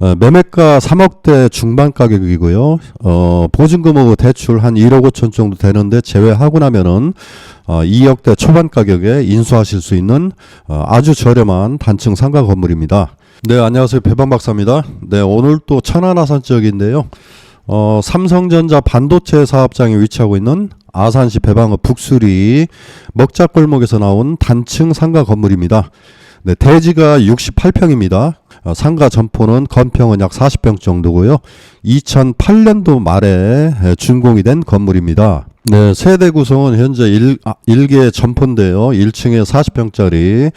어, 매매가 3억대 중반 가격이고요. 어, 보증금하고 대출 한 1억 5천 정도 되는데 제외하고 나면은 어, 2억대 초반 가격에 인수하실 수 있는 어, 아주 저렴한 단층 상가 건물입니다. 네, 안녕하세요. 배방 박사입니다. 네, 오늘 또 천안 아산 지역인데요. 어, 삼성전자 반도체 사업장에 위치하고 있는 아산시 배방읍 북수리 먹자골목에서 나온 단층 상가 건물입니다. 네, 대지가 68평입니다. 어, 상가 전포는 건평은 약 40평 정도고요. 2008년도 말에 에, 준공이 된 건물입니다. 네, 세대 구성은 현재 1, 아, 1개 점포인데요. 1층에 40평짜리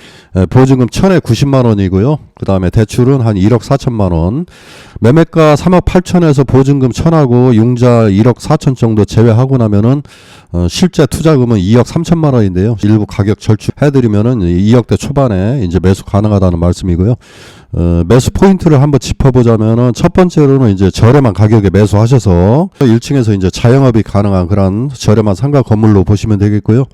보증금 1,000에 90만 원이고요. 그 다음에 대출은 한 1억 4천만 원. 매매가 3억 8천에서 보증금 1,000하고 융자 1억 4천 정도 제외하고 나면은 어, 실제 투자금은 2억 3천만 원인데요. 일부 가격 절충해드리면은 2억대 초반에 이제 매수 가능하다는 말씀이고요. 어, 매수 포인트를 한번 짚어보자면은 첫 번째로는 이제 저렴한 가격에 매수하셔서 1층에서 이제 자영업이 가능한 그런 저렴한 상가 건물로 보시면 되겠고요.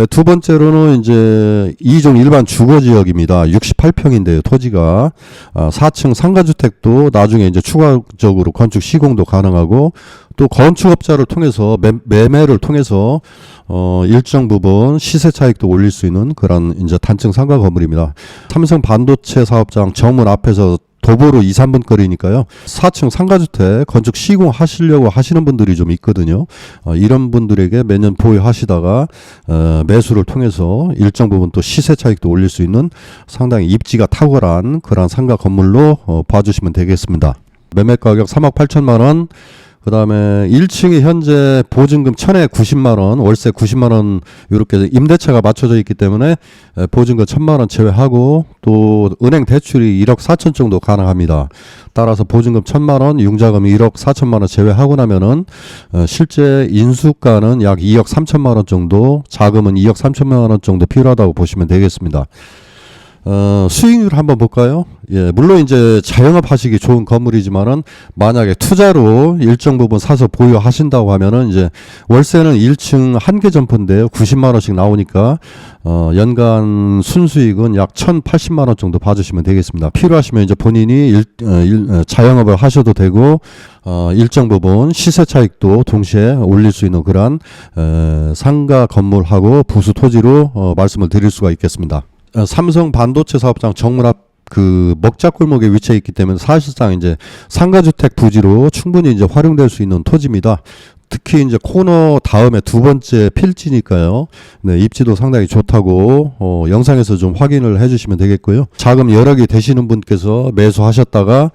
에, 두 번째로는 이제 이종 일반 주거 지역입니다. 68평인데요, 토지가. 아, 4층 상가주택도 나중에 이제 추가적으로 건축 시공도 가능하고 또 건축업자를 통해서 매, 매매를 통해서 어, 일정 부분 시세 차익도 올릴 수 있는 그런 이제 단층 상가 건물입니다. 삼성 반도체 사업장 정문 앞에서 도보로 2, 3분 거리니까요. 4층 상가주택 건축 시공하시려고 하시는 분들이 좀 있거든요. 어, 이런 분들에게 매년 보유하시다가 어, 매수를 통해서 일정 부분 또 시세 차익도 올릴 수 있는 상당히 입지가 탁월한 그런 상가 건물로 어, 봐주시면 되겠습니다. 매매 가격 3억 8천만 원. 그 다음에 1층이 현재 보증금 1000에 90만원, 월세 90만원, 이렇게 임대차가 맞춰져 있기 때문에 에, 보증금 1000만원 제외하고 또 은행 대출이 1억 4천 정도 가능합니다. 따라서 보증금 1000만원, 융자금 1억 4천만원 제외하고 나면은 어, 실제 인수가는 약 2억 3천만원 정도, 자금은 2억 3천만원 정도 필요하다고 보시면 되겠습니다. 어, 수익률 한번 볼까요? 예, 물론 이제 자영업 하시기 좋은 건물이지만은 만약에 투자로 일정 부분 사서 보유하신다고 하면은 이제 월세는 1층 한 개 점포인데요. 90만 원씩 나오니까 어, 연간 순수익은 약 1,080만 원 정도 봐주시면 되겠습니다. 필요하시면 이제 본인이 일, 어, 일, 어, 자영업을 하셔도 되고 어, 일정 부분 시세 차익도 동시에 올릴 수 있는 그러한 에, 상가 건물하고 부수 토지로 어, 말씀을 드릴 수가 있겠습니다. 어, 삼성 반도체 사업장 정문 앞 그 먹자골목에 위치해 있기 때문에 사실상 이제 상가주택 부지로 충분히 이제 활용될 수 있는 토지입니다. 특히 이제 코너 다음에 두 번째 필지니까요. 네, 입지도 상당히 좋다고 어, 영상에서 좀 확인을 해주시면 되겠고요. 자금 여력이 되시는 분께서 매수하셨다가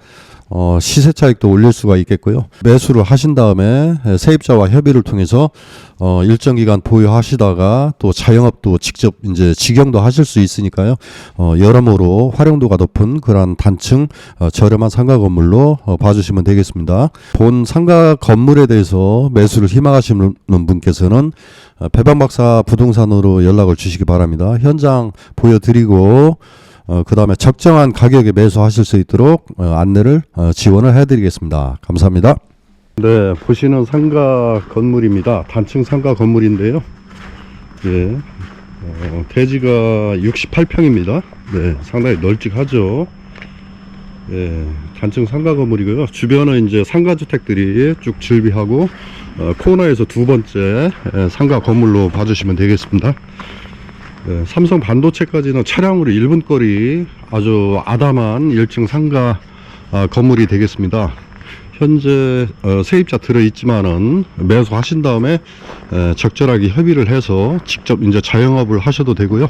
어, 시세 차익도 올릴 수가 있겠고요. 매수를 하신 다음에 세입자와 협의를 통해서 어, 일정 기간 보유하시다가 또 자영업도 직접 이제 직영도 하실 수 있으니까요. 어, 여러모로 활용도가 높은 그러한 단층 어, 저렴한 상가 건물로 어, 봐주시면 되겠습니다. 본 상가 건물에 대해서 매수를 희망하시는 분께서는 어, 배방 박사 부동산으로 연락을 주시기 바랍니다. 현장 보여드리고 어, 그 다음에 적정한 가격에 매수하실 수 있도록 어, 안내를 어, 지원을 해드리겠습니다. 감사합니다. 네, 보시는 상가 건물입니다. 단층 상가 건물인데요. 예, 어, 대지가 68평입니다. 네, 상당히 널찍하죠. 예, 단층 상가 건물이고요. 주변은 이제 상가 주택들이 쭉 즐비하고 어, 코너에서 두 번째 예, 상가 건물로 봐주시면 되겠습니다. 네, 삼성 반도체까지는 차량으로 1분 거리 아주 아담한 1층 상가 아, 건물이 되겠습니다. 현재 어, 세입자 들어 있지만은 매수하신 다음에 에, 적절하게 협의를 해서 직접 이제 자영업을 하셔도 되고요.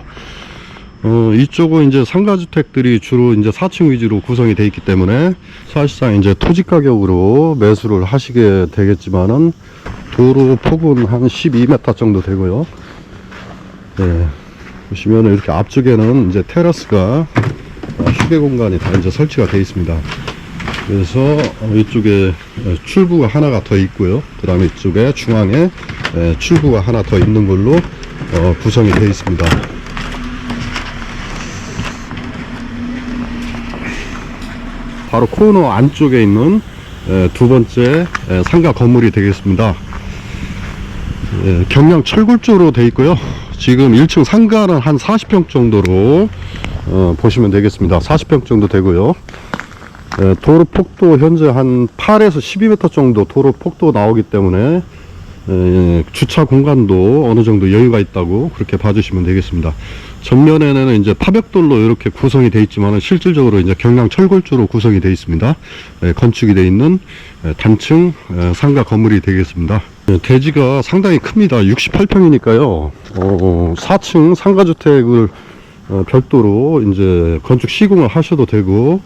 어, 이쪽은 이제 상가주택들이 주로 이제 4층 위주로 구성이 되어 있기 때문에 사실상 이제 토지 가격으로 매수를 하시게 되겠지만은 도로 폭은 한 12m 정도 되고요. 네. 보시면 이렇게 앞쪽에는 이제 테라스가 어, 휴게 공간이 다 이제 설치가 되어 있습니다. 그래서 어, 이쪽에 어, 출구가 하나가 더 있고요. 그 다음에 이쪽에 중앙에 에, 출구가 하나 더 있는 걸로 어, 구성이 되어 있습니다. 바로 코너 안쪽에 있는 에, 두 번째 에, 상가 건물이 되겠습니다. 예, 경량 철골 쪽으로 되어 있고요. 지금 1층 상가는 한 40평 정도로 어, 보시면 되겠습니다. 40평 정도 되고요. 예, 도로 폭도 현재 한 8에서 12m 정도 도로 폭도 나오기 때문에 예, 주차 공간도 어느 정도 여유가 있다고 그렇게 봐주시면 되겠습니다. 전면에는 이제 파벽돌로 이렇게 구성이 되어 있지만 실질적으로 이제 경량 철골조로 구성이 되어 있습니다. 예, 건축이 되어 있는 예, 단층 예, 상가 건물이 되겠습니다. 예, 대지가 상당히 큽니다. 68평이니까요. 어, 4층 상가주택을 어, 별도로 이제 건축 시공을 하셔도 되고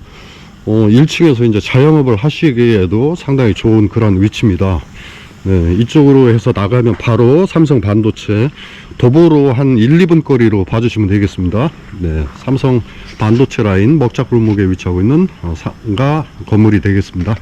어, 1층에서 이제 자영업을 하시기에도 상당히 좋은 그런 위치입니다. 네, 이쪽으로 해서 나가면 바로 삼성 반도체 도보로 한 1, 2분 거리로 봐주시면 되겠습니다. 네, 삼성 반도체 라인 먹자골목에 위치하고 있는 어, 상가 건물이 되겠습니다.